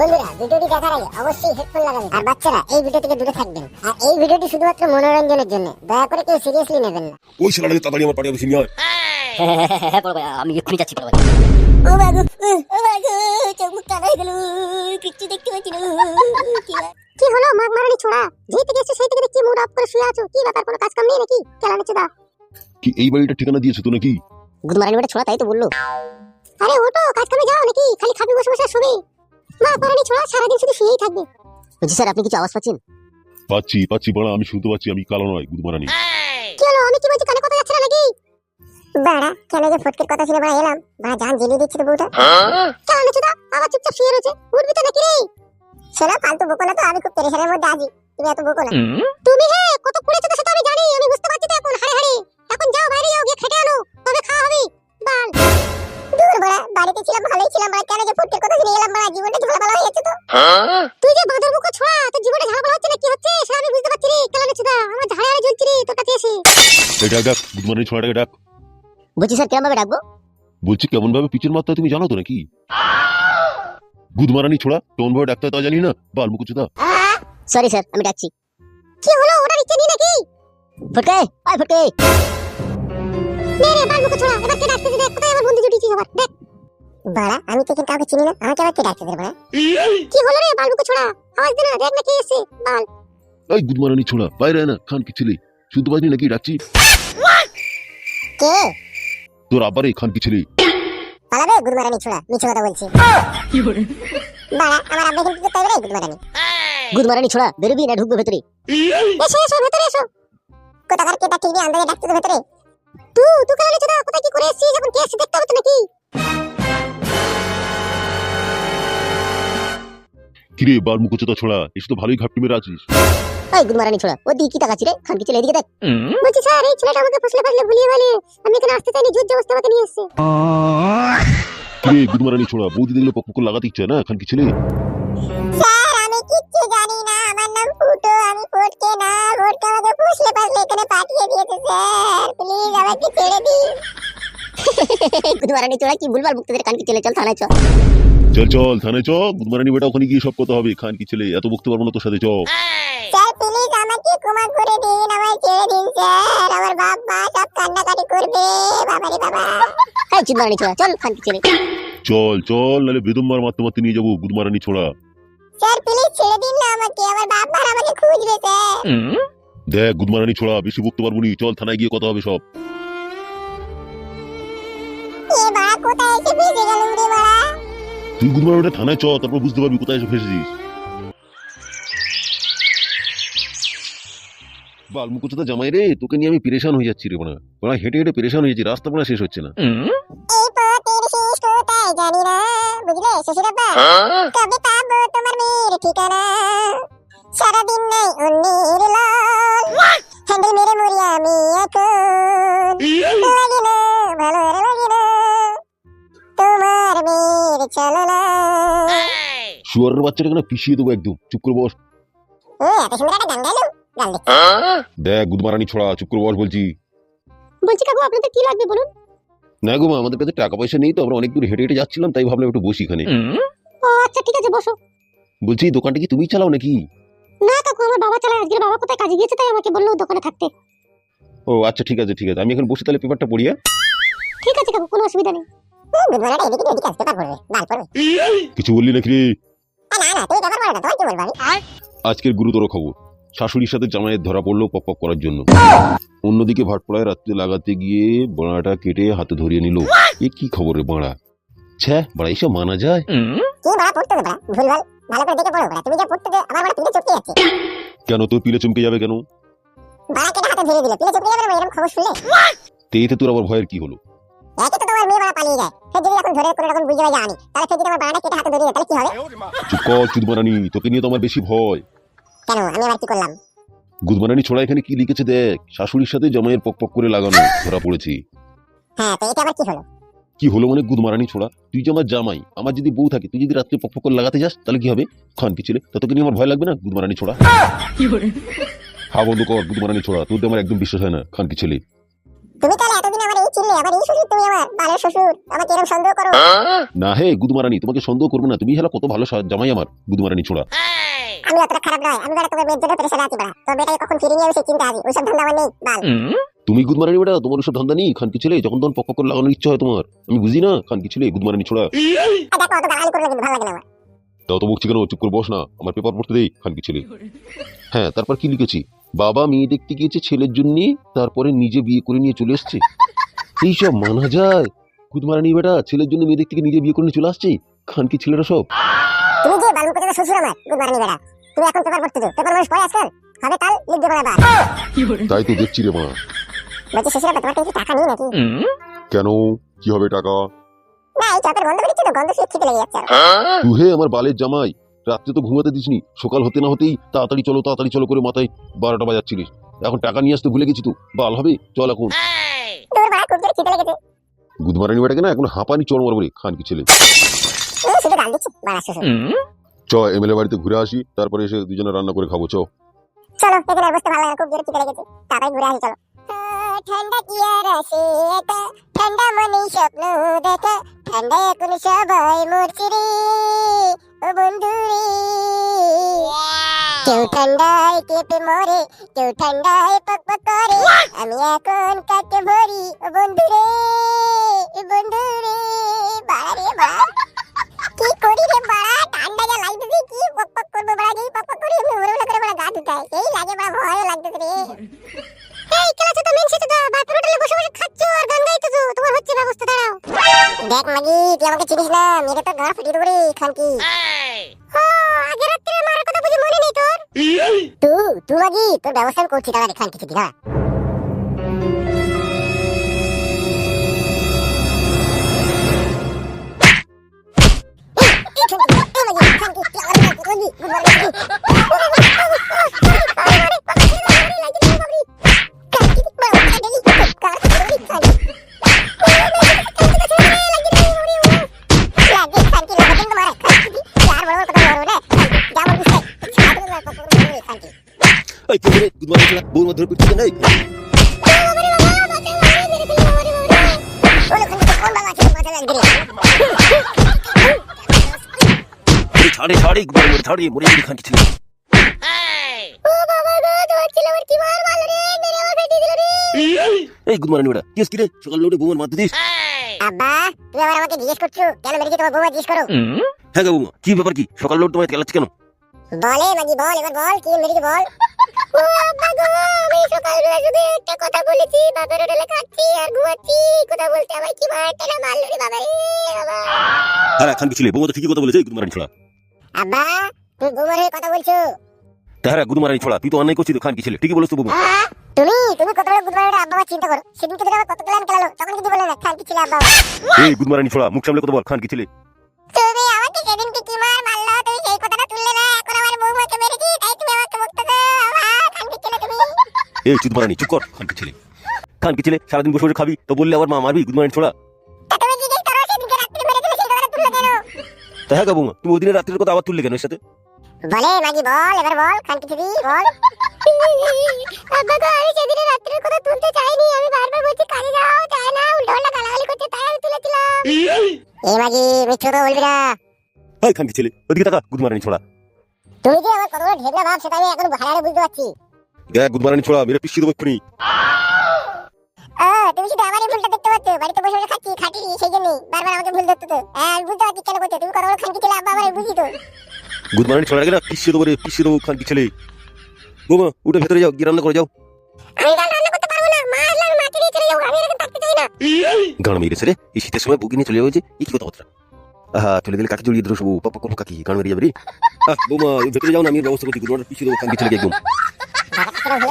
বন্ধুরা ভিডিওটি দেখার আগে অবশ্যই হেডফোন লাগাবেন। আর বাচ্চারা এই ভিডিও থেকে দূরে থাকবেন। আর এই ভিডিওটি শুধুমাত্র মনোরঞ্জনের জন্য। দয়া করে কেউ সিরিয়াসলি নেবেন না। ওই তাড়াতাড়ি আমার পাড়ি অফিসে নিয়ে হ্যাঁ বড় ভাই আমি এক্ষুনি যাচ্ছি ও বাগো ও বাগো চোখ মুখ কানা গেল কিচ্ছু দেখতে পাচ্ছি না। কি হলো? মাঘ মারানি ছোড়া। যেই থেকে এসছো সেই থেকে দেখছি মুড অফ করে শুয়ে আছো। কি ব্যাপার কোনো কাজ কাম নেই নাকি? কেলানে চোদা কি এই বাড়িটা ঠিকানা দিয়েছ তো নাকি? গুড মারানি বেটা ছোড়া তাই তো বলল। আরে ওটো কাজ কামে যাও নাকি? খালি খাবি বসে বসে শুবি। মা মারানি ছোড়া সারাদিন শুধু শুয়েই থাকবে। বলছি স্যার আপনি কিছু আওয়াজ পাচ্ছেন? পাচ্ছি পাচ্ছি বড়া আমি শুনতে পাচ্ছি আমি কালো নয় গুদমারানি কি হলো? আমি কি বলছি কানে কথা যাচ্ছে না নাকি? বাড়া কেন যে ফটকের কথা শুনে বাড়া এলাম। বাড়া জান জেনে দিচ্ছে তো বউটা। কেলানে চোদা আবার চুপচাপ শুয়ে রয়েছে। উঠবি তো নাকি রে? শোনো ফালতু বকো না তো আমি খুব পেরেশানের মধ্যে আছি। তুমি এত বকো না তুমি হে কত পড়েছো বাড়িতে ছিলাম ভালোই ছিলাম বড়া কেন যে ফটকের কথা শুনে এলাম বড়া জীবনটা ঝালাপালা হয়ে যাচ্ছে তো। তুই যে বাঁদর মুখো ছোড়া তোর জীবনটা ঝালাপালা হচ্ছে না কি হচ্ছে? সেটা আমি বুঝতে পারছি রে কেলানে চোদা আমার ঝাড়ে হাড়ে জ্বলছি রে তোর কাছে এসে। এটা ডাক গুদমারানি ছোড়াটাকে ডাক। বলছি স্যার কেমন ভাবে ডাকবো? বলছি কেমন ভাবে পিচের মাত্রা তুমি জানো তো নাকি? গুদমারানি ছোড়া কেমন ভাবে ডাক্তার তা জানি না। বাল মুকুচুদা সরি স্যার আমি ডাকছি। কি হলো? ওটা ইচ্ছে নি নাকি? ফটকে আয় ফটকে। নে রে বাল মুখো ছোড়া এবার কে ডাকতেছে দেখ কোথায় আমার বন্ধু জুটিয়েছিস আবার? দেখ। বাড়া আমি তো কিন্তু কাউকে চিনি না। আমাকে আবার কে ডাকতেছে বাড়া? কি হলো রে বাল মুখো ছোড়া? আওয়াজ দে না দেখ না কে এসে বাল। এই গুদমারানি ছোড়া। বাইরে আয় না খান কি ছেলে শুনতে পাচ্ছি নাকি ডাকছি কে? তোর আবার এই খান কি ছেলে পালাবে গুদমারানি ছোড়া। মিছে কথা বলছি। বাড়া আমার আব্বা কিন্তু তাই রে গুদমারানি গুড মারানি ছোড়া। বেরোবি না ঢুকবো ভেতরে? এসো এসো ভেতরে এসো। কোথাকার কে ডাকতে আন্দাজে ডাকতে তো ভেতরে? তুই তুই কালে চোদা কোথায় কি করে এসেছিস? এখন কে এসে দেখতে হবে তো নাকি? কিরে বার মুখোচতা ছোড়া এসে তো ভালোই ঘাপটি মেরে আছিস। এই গুড মারানি ছোড়া ও দিকে কি তাকাচ্ছি রে? খান কি ছেলে এদিকে দেখ। বলছি স্যার এই ছেলেটা আমাকে ফসলে ফসলে ভুলিয়ে বলে আমি এখানে আসতে চাইনি জোর জবস্তি আমাকে নিয়ে এসেছে। কিরে গুদমারানি ছোড়া বৌদি দেখলে পক্ষ লাগাতে ইচ্ছে না খান কি ছেলে ছোড়া কি ভুলবার মুক্তদের কান কি ছেলে চল থানায় চল চল চল থানায় চ। গুদমারানি বেটা ওখানে গিয়ে সব কথা হবে। খান কি ছেলে এত বকতে পারব না তোর সাথে চ। স্যার প্লিজ আমাকে ক্ষমা করে দিন আমায় ছেড়ে দিন স্যার। আমার বাপ মা সব কান্নাকাটি করবে বাবারে বাবা। এই চল খান কি ছেলে চল চল বেদমবার মারতে মারতে নিয়ে যাব গুদমারানি ছোড়া। স্যার প্লিজ ছেড়ে দিন না আমাকে আমার বাপ মা আমাকে খুঁজবে স্যার। দেখ গুদমারানি ছোড়া বেশি বকতে পারব নি। চল থানায় গিয়ে কথা হবে সব। কোথায় এসে ভেসে গেল রে বাড়া তুই গুদমারানিটা থানায় চ তারপর বুঝতে পারবি কোথায় এসে ফেসেছিস বালমুকুচুদা জামাই রে তোকে নিয়ে আমি পেরেশান হয়ে যাচ্ছি রে বোনা বোনা হেঁটে হেঁটে পেরেশান হয়ে যাচ্ছি রাস্তা বোনা শেষ হচ্ছে না। এই পথের শেষ কোথায় জানি না বুঝলে শ্বশুর আব্বা কবে পাবো তোমার মেয়ের ঠিকানা। সারাদিন নাই অন্যের লাল। হ্যান্ডেল মেরে মরি আমি এখন। মেয়ের চলো না। শুয়ারের বাচ্চাটাকে না পিছিয়ে দেবো একদম। চুপ করে বস। ও এত সুন্দর একটা গান গাইলো গান দেখ গুদমারানি ছোড়া চুপ করে বস বলছি। বলছি কাকু আপনাদের কি লাগবে বলুন? না গো মা আমাদের কাছে টাকা পয়সা নেই তো আমরা অনেক দূর হেঁটে হেঁটে যাচ্ছিলাম তাই ভাবলাম একটু বসি এখানে। ও আচ্ছা ঠিক আছে বসো। বলছি এই দোকানটা কি তুমি চালাও নাকি? না কাকু আমার বাবা চালায়। আজকে বাবা কোথায়? কাজে গিয়েছে তাই আমাকে বলল দোকানে থাকতে। ও আচ্ছা ঠিক আছে ঠিক আছে। আমি এখন বসে তাহলে পেপারটা পড়ি হ্যাঁ? ঠিক আছে কাকু কোনো অসুবিধা নেই। গুদমারাটা এদিকে এদিকে আসতে পারবে বাল পড়বে কিছু বললি নাকি? রে না না তুমি ব্যাপার বলো না কি বলব আমি? আজকের গুরুতর খবর শাশুড়ির সাথে জামাইয়ের ধরা পড়ল পক পক করার জন্য। অন্যদিকে ভাটপড়ায় রাত্রে লাগাতে গিয়ে বাঁড়াটা কেটে হাতে ধরিয়ে নিল। এ কি খবর রে বাঁড়া? ছ্যা বাড়া এসব মানা যায়? কি বাড়া পড়তে দে বাড়া? ভুলভাল ভালো করে দেখে পড়ো বাড়া। তুমি যা পড়তে দে আমার বাড়া পিলে চটকে যাচ্ছে। কেন তোর পিলে চমকে যাবে কেন? বাড়া কেটে হাতে ধরে দিল। পিলে চটকে যাবে না এরকম খবর শুনলে? তে তোর আবার ভয়ের কি হলো? যায়। সে যদি এখন ধরে করে রকম বুঝে জানি। তাহলে সে যদি আমার কেটে হাতে ধরে দেয় তাহলে কি হবে? চুপ কর চুদমারানি তোকে নিয়ে তো আমার বেশি ভয়। কেন? আমি আবার কি করলাম? গুদমারানি ছোড়া এখানে কি লিখেছে দেখ? শাশুড়ির সাথে জামাইয়ের পক পক করে লাগানো ধরা পড়েছি। হ্যাঁ তো এটা আবার কি হলো? কি হলো মানে গুদমারানি ছোড়া? তুই যে আমার জামাই আমার যদি বউ থাকে তুই যদি রাত্রে পক পক করে লাগাতে যাস তাহলে কি হবে? খান কি ছেলে তা তোকে নিয়ে আমার ভয় লাগবে না গুদমারানি ছোড়া? হা বন্ধু কর গুদমারানি ছোড়া তোর তো আমার একদম বিশ্বাস হয় না খান কি ছেলে। তুমি তাহলে এতদিন আমার এই চিনলে আমার এই শ্বশুর তুমি আমার বালের শ্বশুর? আমাকে এরকম সন্দেহ করো? না হে গুদমারানি তোমাকে সন্দেহ করব না। তুমি হেলা কত ভালো জামাই আমার গুদমারানি ছোড়া। আমি অতটা খারাপ নয়। আমি বেটা তোকে মেয়ের জন্য প্রেশারে আছি বেটা তোর বেটাকে কখন ফিরে নিয়ে চিন্তা আছি। ওইসব ধান্দা আমার নেই বাল। তুমি গুদমারানি বেটা তোমার ওসব ধান্দা নেই? খানকি ছেলে যখন তখন পক্ষ করে লাগানোর ইচ্ছা হয় তোমার। আমি বুঝি না খানকি ছেলে গুদমারানি ছোড়া। আর দেখো অত গালাগালি করলে কিন্তু ভালো লাগে না আমার। তাও তো বকছি কেন? চুপ করে বস না। আমার পেপার পড়তে দেই খানকি ছেলে। হ্যাঁ তারপর কি লিখেছি? বাবা মেয়ে দেখতে গিয়েছে ছেলের জন্য তারপরে নিজে বিয়ে করে নিয়ে চলে এসছে। এইসব মানা যায়। গুদমারানি বেটা ছেলের জন্য মেয়েদের থেকে নিজে বিয়ে করে চলে আসছে। খানকি ছেলেরা সব? তুমি যে বালু পেতে শ্বশুর আমার গুড মারানি বেটা তুমি এখন পেপার পড়তে দাও পেপার মানুষ পড়ে আজকাল? হবে কাল লিখবে বলে বার। তাই তো দেখছি রে মা। বলছি শ্বশুর তোমার কাছে কি টাকা নেই নাকি? কেন? কি হবে টাকা? না এই চপের গন্ধ বেরিয়েছে তো গন্ধ শুয়ে খেতে লেগে যাচ্ছে তুই হে আমার বালের জামাই রাত্রে তো ঘুমাতে দিসনি। সকাল হতে না হতেই তাড়াতাড়ি চলো তাড়াতাড়ি চলো করে মাথায় বারোটা বাজাচ্ছিলিস। এখন টাকা নিয়ে আসতে ভুলে গেছি তো বাল হবে? চল এখন। বাড়া খুব জোরে খিদে লেগেছে। গুদমারানি বেটাকে না এখন হাঁপানি চল মারবো রে ছেলে। শুধু গাল দিচ্ছি বাড়া শ্বশুর চ এমএলএ বাড়িতে ঘুরে আসি তারপরে এসে দুজনে রান্না করে খাব চ। চলো এখানে বসতে ভালো লাগে খুব জোরে খিদে লেগেছে। তাড়াতাড়ি ঘুরে আসি চলো। ঠান্ডা কি আর আসে ঠান্ডা মনে স্বপ্ন দেখা ঠান্ডা এখন সবাই মরছে রে ও বন্ধু রে কেউ ঠান্ডায় কেঁপে মরে কেউ ঠান্ডায় পক পক করে আমি এখন কাকে ভরি বন্ধু রে বন্ধু রে বাড়া বাড়া। কি করি রে বাড়া? ঠান্ডা যা লাগতেছে কি পক পক করব বাড়া? যেই পক পক করি উড়ে উড়ে করে বাড়া গা ধুতায়। এই লাগে বাড়া ভয়ও লাগতেছে রে। এই ক্লাসে তো মেন সেটা তো বাথরুম হোটেলে বসে বসে খাচ্ছো আর গান গাইতেছো তোমার হচ্ছে ব্যবস্থা দাঁড়াও। দেখ মাগি তুই আমাকে চিনিস না মেরে তো ঘর ফুটিয়ে দেবো রে খানকি তু তু মাগি তোর ব্যবস্থা আমি করছি দাঁড়া রে খানকি চিঠি দাঁড়া বউর মধ্যে পিটছে না এই এই ছাড়ে ছাড়ে মরে ছাড়ে মরে গেলি খান কিছু এই গুদমানি বেটা। কেস কি রে সকাল লোটে বউর মারতে দিস। আব্বা তুমি আবার আমাকে জিজ্ঞেস করছ? কেন মেরেছি তোমার বৌমা জিজ্ঞেস করো? হ্যাঁ গো বৌমা কি ব্যাপার কি? সকাল লোট তোমায় গেলাচ্ছে কেন? বলে মাগি বল এবার বল কি মেরেছি বল। ও আব্বা গো আমি সকালবেলা শুধু একটা কথা বলেছি বাবার হোটেলে খাচ্ছি আর ঘুমাচ্ছি কথা বলতে আমার কি মারটা না মারলো রে বাবা রে বাবা। হ্যাঁ খান কিছু বৌমা তো ঠিকই কথা বলেছে এই গুদমানি ছোড়া। আব্বা তুমি বৌমার হয়ে কথা বলছো? হ্যাঁ গুদমানি ছোড়া তুই তো অন্যায় করছিস তো খান কি ঠিকই বলেছ তো বৌমা তুমি তুমি কত বড় বুধবার আব্বা চিন্তা করো। সেদিনকে তুমি আমার কত প্ল্যান খেলালো তখন কিন্তু বলে না খান কি ছিল আব্বা এই গুদমানি ছোড়া মুখ সামলে কথা বল খান কি এই চুপ মারানি চুপ কর। খান কি ছেলে। খান কি ছেলে সারাদিন বসে বসে খাবি তো বললে আবার মা মারবি গুদমানি ছোড়া। তা তা হ্যাঁ গো বৌমা তুমি ওই দিনের রাত্রের কথা আবার তুললে কেন এর সাথে? বলে মাগি বল এবার বল খান কি দিদি বল। আব্বা গো আমি সেদিনে রাত্রের কথা তুলতে চাইনি আমি বারবার বলছি কাজে যাও চায় না উল্টো পাল্টা গালাগালি করছে তাই আমি তুলেছিলাম। এই মাগি মিথ্যে কথা বলবি না। এই খান ছেলে ওদিকে টাকা গুদমারানি ছোড়া। তুমি যে আমার কতগুলো ঢেবলা ভাব সেটা আমি এখন ভালো বুঝতে পারছি। দেখ গুদমারানি ছোড়া মেরে পিছিয়ে দেবো এক্ষুনি? তুমি শুধু আমারই ভুলটা দেখতে পাচ্ছ। বাড়িতে বসে বসে খাচ্ছি খাটিনি সেই জন্যই। বারবার আমাকে ভুল ধরতে তো। হ্যাঁ বুঝতে পারছি কেন করছ। তুমি কতগুলো খানকি ছেলে আব্বা আমার বুঝি তো। গুদমারানি ছোড়া না পিছিয়ে দেবো রে পিছিয়ে দেবো খান কি ছেলে। বৌমা উঠে ভেতরে যাও গিয়ে রান্না করে যাও। আমি রান্না করতে পারব না। মা আসলে মাকে নিয়ে চলে যাব আমি এরকম থাকতে চাই না। গান মেরেছে রে এই শীতের সময় বুকি নিয়ে চলে যাবে যে এই কি কথাবার্তা? আহা চলে দিলে কাকে জড়িয়ে ধরো পাপা কোনো কাকি গান মেরে যাবে রে। বৌমা ভেতরে যাও না আমি ব্যবস্থা করছি গুদমারানি পিছিয়ে দেবো খান কি ছেলেকে একদম। টাকা হলে